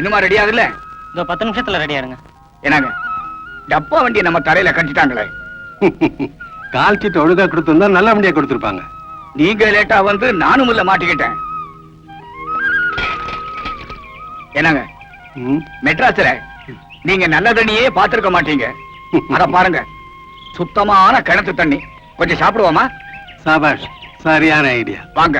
இன்னுமா ரெடி ஆகுதுல்ல இதோ பத்து நிமிஷத்துல ரெடியா இருங்க என்னங்க? டப்பா வண்டி நம்ம தரையில கட்டிட்டாங்களே. கால் சீட்டு ஒழுங்கா கொடுத்திருந்தா நல்ல வண்டியா கொடுத்திருப்பாங்க. நீங்க லேட்டா வந்து நானும் உள்ள மாட்டிக்கிட்டேன். என்னங்க. மெட்ராஸ்ல நீங்க நல்ல தண்ணியே பாத்திருக்க மாட்டீங்க. அத பாருங்க. சுத்தமான கிணத்து தண்ணி. கொஞ்சம் சாப்பிடுவோமா? சாபாஷ் சரியான ஐடியா வாங்க.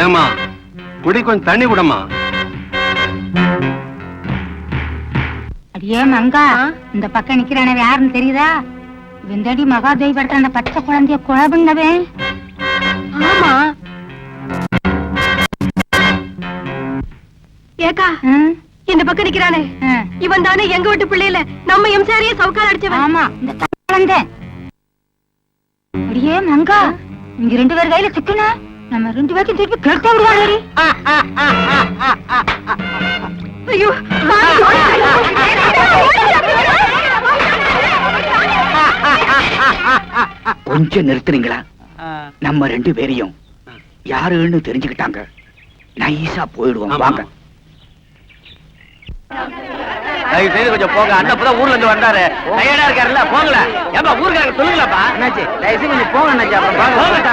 ஏமா குடி கொஞ்சம் தண்ணி விடமா அடியே மங்கா இந்த பக்கம் நிக்கிறானவன் யாருன்னு தெரியுதா? வெந்தடி மகாதேவி படுத்த அந்த பச்சை குழந்தைய குழம்புனவன் ஆமா. ஏக்கா இந்த பக்கம் நிக்கிறானே. இவன் தானே எங்க வீட்டு பிள்ளையில நம்ம எம்சாரியே சவுக்கால் அடிச்சவன். ஆமா இந்த குழந்தை. அடியே மங்கா இங்க ரெண்டு பேர் கையில சிக்கன? நம்ம ரெண்டு பேருக்கும் திருப்பி கெடுத்த விடுவாங்க ஐயோ கொஞ்சம் நிறுத்துறீங்களா? நம்ம ரெண்டு பேரையும் யாருன்னு தெரிஞ்சுக்கிட்டாங்க. நைஸா போயிடுவோம். வாங்க. தயவு செய்து கொஞ்சம் போங்க. அண்ணன் இப்பதான் ஊர்ல இருந்து வந்தாரு. டயர்டா இருக்காருல்ல போங்கல ஏப்பா ஊருக்காரங்க சொல்லுங்களப்பா? அண்ணாச்சி தயவு செய்து கொஞ்சம் போங்க அண்ணாச்சி அப்புறம் பாருங்க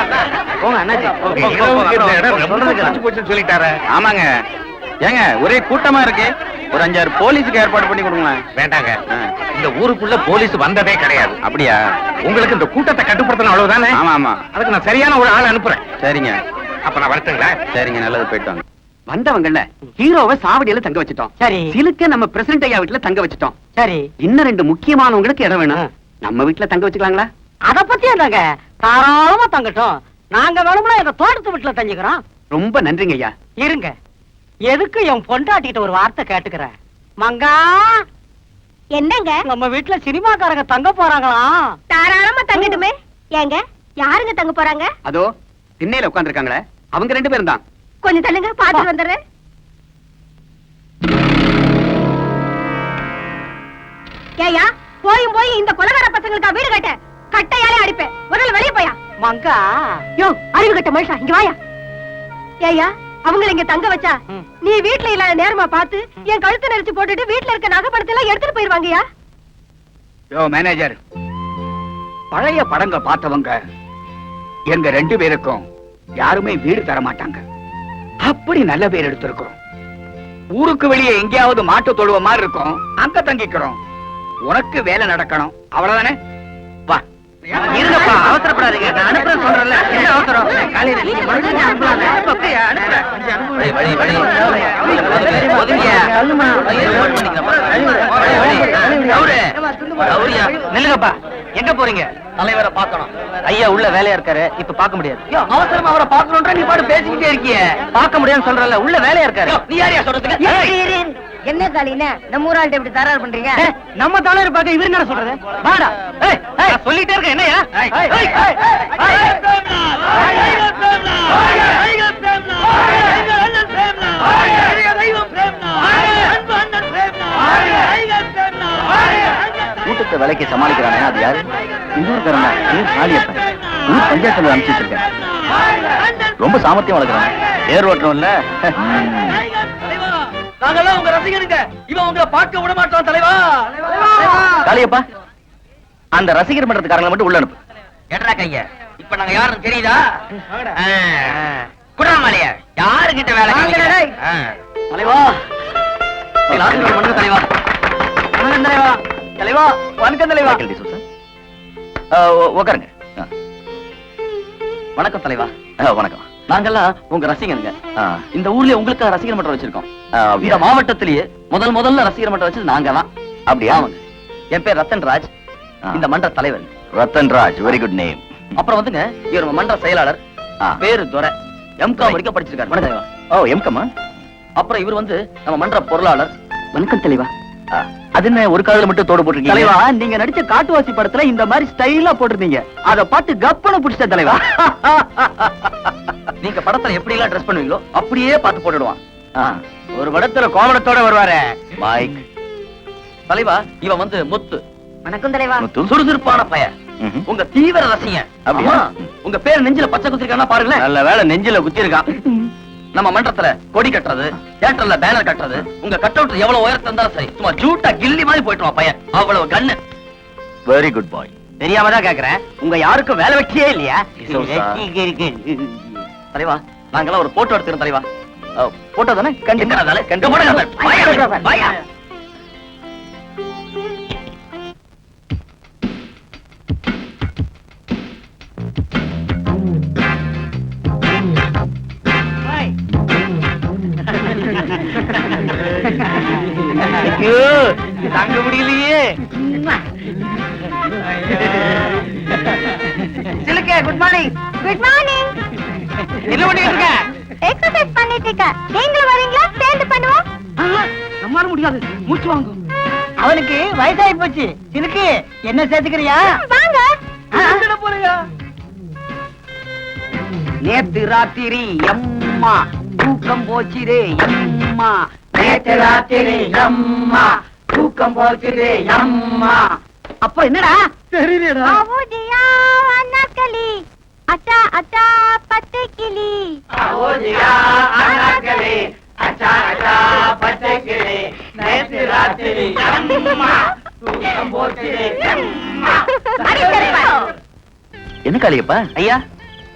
போங்க. அண்ணாச்சி. போங்க, அப்புறம் சொல்றதுக்கு சொல்லிட்டாரு. ஆமாங்க. ஏங்க ஒரே கூட்டமா இருக்கு. ஒரு அஞ்சாறு போலீஸுக்கு ஏற்பாடு பண்ணி கொடுங்களேன். வேண்டாங்க. இந்த ஊருக்குள்ள போலீஸ் வந்ததே கிடையாது. அப்படியா? உங்களுக்கு இந்த கூட்டத்தை கட்டுப்படுத்தணும் அவ்வளவுதானே? ஆமா ஆமா. அதுக்கு நான் சரியான ஒரு ஆள் அனுப்புறேன். சரிங்க. அப்ப நான் வரட்டுங்களா? சரிங்க நல்லது போயிட்டு வாங்க. வந்தவங்கல்ல ஹீரோவை சாவடியில தங்க வச்சிட்டோம். சரி. சிலுக்க நம்ம பிரசிடண்ட் ஐயா வீட்டுல தங்க வச்சிட்டோம். சரி. இன்னும் ரெண்டு முக்கியமானவங்களுக்கு இடம் வேணும். நம்ம வீட்டுல தங்க வச்சுக்கலாங்களா? அத பத்தி என்னங்க? தாராளமா தங்கட்டும். நாங்க வேணும்னா எங்க தோட்டத்து வீட்டுல தங்கிக்கிறோம். ரொம்ப நன்றிங்க ஐயா. இருங்க. எதுக்கு என் பொண்டாட்டிட்ட ஒரு வார்த்தை கேட்டுக்கிறேன்? மங்கா! என்னங்க? நம்ம வீட்டுல சினிமாக்காரங்க தங்க போறாங்களாம் தாராளமா தங்கட்டுமே. ஏங்க யாருங்க தங்க போறாங்க? அதோ திண்ணையில உட்கார்ந்திருக்காங்களே. அவங்க ரெண்டு பேரும் தான். கொஞ்சம் தள்ளுங்க பாத்துட்டு வந்துடுறேன். ஏயா போயும் போய் இந்த கொலகார பசங்களுக்கா வீடு கட்ட கட்டையாலே அடிப்பேன். முதல்ல வெளிய போயா? மங்கா. யோ அறிவு கட்ட மனுஷா இங்க வாயா. ஏயா அவங்கள இங்க தங்க வச்சா. நீ வீட்ல இல்லாத நேரமா பார்த்து என் கழுத்து நெரிச்சு போட்டுட்டு வீட்ல இருக்க நகை பணத்தை எல்லாம் எடுத்துட்டு போயிருவாங்கயா யோ மேனேஜர். பழைய படங்க பார்த்தவங்க எங்க ரெண்டு பேருக்கும் யாருமே வீடு தர மாட்டாங்க அப்படி நல்ல பேர் எடுத்திருக்கிறோம். ஊருக்கு வெளியே எங்கேயாவது மாட்டு தொழுவ மாதிரி இருக்கும். அங்க தங்கிக்கிறோம். உனக்கு வேலை நடக்கணும். அவ்வளவுதானே? வா. அவசரப்படாதீங்க. நான் அனுப்புறேன் சொல்றேன்ல. நில்லுங்கப்பா எங்க போறீங்க தலைவரை பார்க்கணும் ஐயா உள்ள வேலையா இருக்காரு இப்ப பார்க்க முடியாது அவசரமா அவரை பார்க்கணும்ன்ற நீ பாட்டு பேசிக்கிட்டே இருக்கியே பார்க்க முடியாதுன்னு சொல்றல உள்ள வேலையா இருக்காரு நீ யாரையா சொல்றதுக்கு என்ன காலின நம்ம ஊராள்கிட்ட இப்படி தராறு பண்றீங்க? நம்ம தலைவர் பார்க்க இவர் என்ன சொல்றது? வாடா. ஏய், ஏய், நான் சொல்லிட்டே இருக்கேன் என்னையா கூட்டத்தை விலைக்கு சமாளிக்கிறானே அது யாரு? இன்னொருக்காரன் பேர் காளியப்பன்? ஊர் பஞ்சாயத்துல அனுப்பிச்சு வச்சிருக்கேன் ரொம்ப சாமர்த்தியம் வளர்க்குறான். ஏர் ஓட்டணும் இல்ல? நாங்கெல்லாம் உங்க ரசிகனுங்க இவன் உங்களை பார்க்க விட மாட்டோம் தலைவா. காளியப்பா அந்த ரசிகர் மன்றத்துக்காரங்களை மட்டும் உள்ள அனுப்பு. எட்ரா கைய? இப்ப நாங்க யாருன்னு தெரியுதா? குடாமலைய யாரு கிட்ட வேலை. தலைவா. தலைவா. வணக்கம் தலைவா. தலைவா வணக்கம் தலைவா. உட்காருங்க. வணக்கம் தலைவா. வணக்கம். நாங்கெல்லாம் உங்க ரசிகனுங்க. இந்த ஊர்ல உங்களுக்கு ரசிகர் மன்றம் வச்சிருக்கோம். இந்த மாவட்டத்திலேயே முதல் முதல்ல ரசிகர் மன்றம் வச்சது நாங்க தான் அப்படியா என் பேர் ரத்தன் ராஜ் இந்த மன்ற தலைவர். Rathan Raj very good name அப்புறம் வந்துங்க இவர் மன்ற செயலாளர். பேரு துரை. எம்காம் வரைக்கும் படிச்சிருக்காரு. வணக்கம். ஓ எம்கமா அப்புறம் இவர் வந்து நம்ம மன்ற பொருளாளர். வணக்கம் தலைவா. அது என்ன ஒரு காதுல மட்டும் தோடு போட்டிருக்கீங்க? தலைவா நீங்க நடிச்ச காட்டுவாசி படத்துல இந்த மாதிரி ஸ்டைலா போட்டிருந்தீங்க. அத பார்த்து கப்பன புடிச்ச தலைவா. நீங்க படத்துல எப்படி எல்லாம் ட்ரெஸ் பண்ணுவீங்களோ அப்படியே பார்த்து போட்டுடுவான். ஒரு படத்துல கோமணத்தோட வருவாரு. மைக் தலைவா இவன் வந்து முத்து. வணக்கம் தலைவா. முத்து. சுறுசுறுப்பான பையன் ம்ஹும். உங்க தீவிர ரசிகன். அப்படியா? உங்க பேர் நெஞ்சில பச்சை குத்திருக்கானா பாருங்களேன். நல்ல வேலை நெஞ்சில குத்தி இருக்கான் நம்ம மன்றத்துல கொடி கட்டுறது தியேட்டர்ல பேனர் கட்டுறது உங்க கட் அவுட் எவ்வளவு உயரத்துல இருந்தாலும் சரி சும்மா ஜூட்டா கில்லி மாதிரி போயிட்டு பையன். அவ்வளவு கண்ணு. வெரி குட் பாய் தெரியாம தான் கேக்குறேன். உங்க யாருக்கும் வேலை வெட்டியே இல்லையா. தலைவா நாங்கெல்லாம் ஒரு போட்டோ எடுத்துக்கிறோம் தலைவா. போட்டோ தானே? கண்டிப்பா. கண்டிப்பா. தாங்க முடியலையே. சிலுக்க குட் மார்னிங் குட் மார்னிங் என்ன பண்ணிட்டு இருக்க? எக்ஸசைஸ் பண்ணிட்டு இருக்க. நீங்களும் வரீங்களா? சேர்ந்து பண்ணுவோம். நம்மால முடியாது. மூச்சு வாங்கும் அவனுக்கு வயசாகி போச்சு. சிலுக்கு என்ன சேர்த்துக்கிறியா? வாங்க. போறியா நேத்து ராத்திரி அம்மா தூக்கம் போச்சுதே அம்மா. நேத்து ராத்திரி அம்மா தூக்கம் போச்சுதே அம்மா. அப்ப என்னடா? தெரியலடா அச்சா அச்சா பச்சை கிளி. என்ன காளியப்பா? ஐயா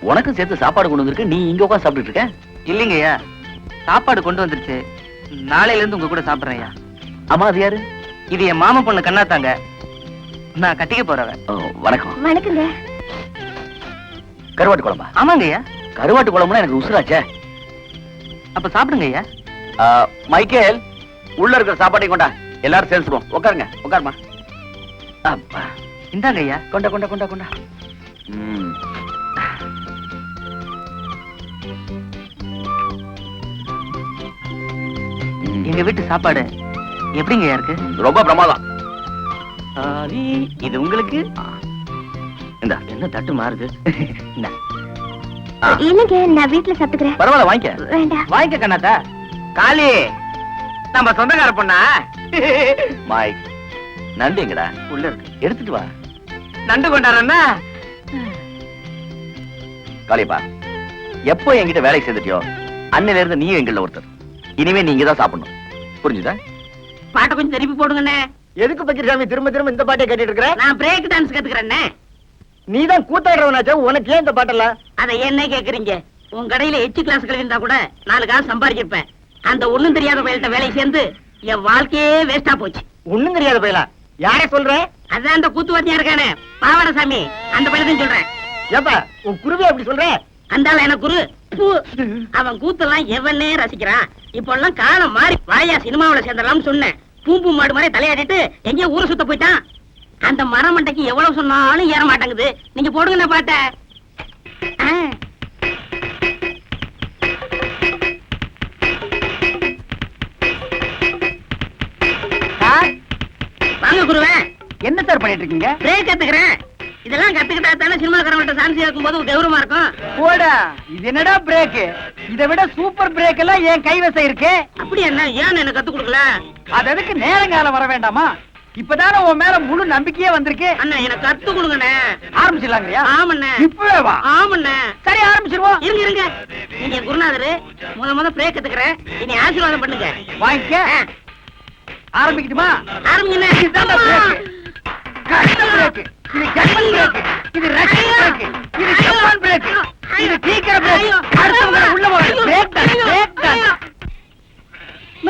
உனக்கும் சேர்த்து சாப்பாடு கொண்டு வந்திருக்கு நீ இங்க உட்காந்து சாப்பிட்டு இருக்க? இல்லைங்க ஐயா. சாப்பாடு கொண்டு வந்துருச்சு. நாளையில இருந்து உங்க கூட சாப்பிடுறேன் ஐயா. அம்மா அது யாரு? இது என் மாமா பொண்ணு கண்ணாத்தாங்க. நான் கட்டிக்க போறவன். ஓ, வணக்கம். வணக்கங்க. கருவாட்டு குழம்பா? ஆமாங்க ஐயா. கருவாட்டு குழம்புனா எனக்கு உசுராச்சே. அப்ப சாப்பிடுங்க ஐயா. மைக்கேல் உள்ள இருக்கிற சாப்பாட்டையும் கொண்டா. எல்லாரும் சேர்ந்துருவோம். உட்காருங்க உட்காருமா அப்பா. இந்தாங்க ஐயா. கொண்டா கொண்டா கொண்டா கொண்டா. எங்க வீட்டு சாப்பாடு எப்படிங்க இருக்கு? ரொம்ப பிரமாதம். இது உங்களுக்கு? இந்த. என்ன தட்டு மாறுது? இந்தா. இல்லைங்க நான் வீட்டுல சாப்பிட்டுக்கிறேன். பரவாயில்ல வாங்கிக்க. வேண்டாம் வாங்கிக்க கண்ணாத்தா. காளி நம்ம சொந்தக்கார பொண்ணா? மைக் நண்டு எங்கடா? உள்ள இருக்கு. எடுத்துட்டு வா. நண்டு கொண்டாடுறா காளியப்பா எப்போ என்கிட்ட வேலைக்கு சேர்ந்துட்டியோ அன்னையில இருந்து நீயும் எங்கள ஒருத்தர். இனிமே நீங்க தான் சாப்பிடணும். புரிஞ்சுதா? பாட்டை கொஞ்சம் திருப்பி போடுங்கண்ணே. எதுக்கு பக்கிரசாமி திரும்ப திரும்ப இந்த பாட்டை கேட்டுட்டு இருக்கிற? நான் பிரேக் டான்ஸ் கத்துக்கிறேன்னே நீ தான் கூத்தாடுறவனாச்சா உனக்கு ஏன் இந்த பாட்டெல்லாம்? அதை என்ன கேக்குறீங்க? உன் கடையில எச்சு கிளாஸ் கழிந்தா கூட நாலு காசு சம்பாதிச்சிருப்பேன் அந்த ஒண்ணும் தெரியாத பயில்கிட்ட வேலைக்கு சேர்ந்து என் வாழ்க்கையே வேஸ்டா போச்சு. ஒண்ணும் தெரியாத பையலா? யாரை சொல்ற? அதான் அந்த கூத்துவாத்தியா இருக்கானே பாவாடசாமி. அந்த பையன் சொல்றேன். ஏப்பா உன் குருவி அப்படி சொல்ற? அந்த ஆளு எனக்கு குரு. அவன் கூத்தெல்லாம் எவனே ரசிக்கிறான். இப்போ எல்லாம் காலம் மாறி வாயா சினிமாவுல சேர்ந்தலாம்னு சொன்னேன். பூம்பு மாடு மாதிரி தலையாடிட்டு எங்கேயோ ஊரை சுத்த போயிட்டான். அந்த மரமண்டைக்கு எவ்வளவு சொன்னாலும் ஏற மாட்டேங்குது. நீங்க போடுங்க பாட்ட வாங்க குருவே. என்ன சார் பண்ணிட்டு இருக்கீங்க? பிரேக் கத்துக்கிறேன் இதெல்லாம் கத்துக்கிட்டா தானே சினிமாக்காரங்கள்ட்ட சான்ஸ் இருக்கும்போது ஒரு கௌரவமா இருக்கும். போடா இது என்னடா பிரேக் இதை விட சூப்பர் பிரேக் எல்லாம் என் கைவசம் இருக்கு. அப்படி என்ன? ஏன் எனக்கு கத்து கொடுக்கல? அது நேரங்காலம் வர வேண்டாமா? இப்பதானே உன் மேல முழு நம்பிக்கையே வந்திருக்கு? அண்ணா எனக்கு கத்து கொடுங்கண்ணே. ஆரம்பிச்சிடலாங்கய்யா? ஆமண்ணே. இப்பவே வா. ஆமண்ணே. சரி ஆரம்பிச்சிருவோம் இருங்க இருங்க. நீங்க குருநாதரு முத முத பிரேக் கத்துக்கிறேன் இனி ஆசீர்வாதம் பண்ணுங்க. வாங்கிக்க. ஆரம்பிக்கட்டுமா? ஆரம்பிங்கண்ணே. பிரேக் கஷ்ட பிரேக் இது ஜெர்மன் பிரேக் இது ரஷ்யன் பிரேக் இது ஜப்பான் பிரேக் இது சீக்கிரம் பிரேக் அடுத்தவங்க உள்ள போற பிரேக் தான்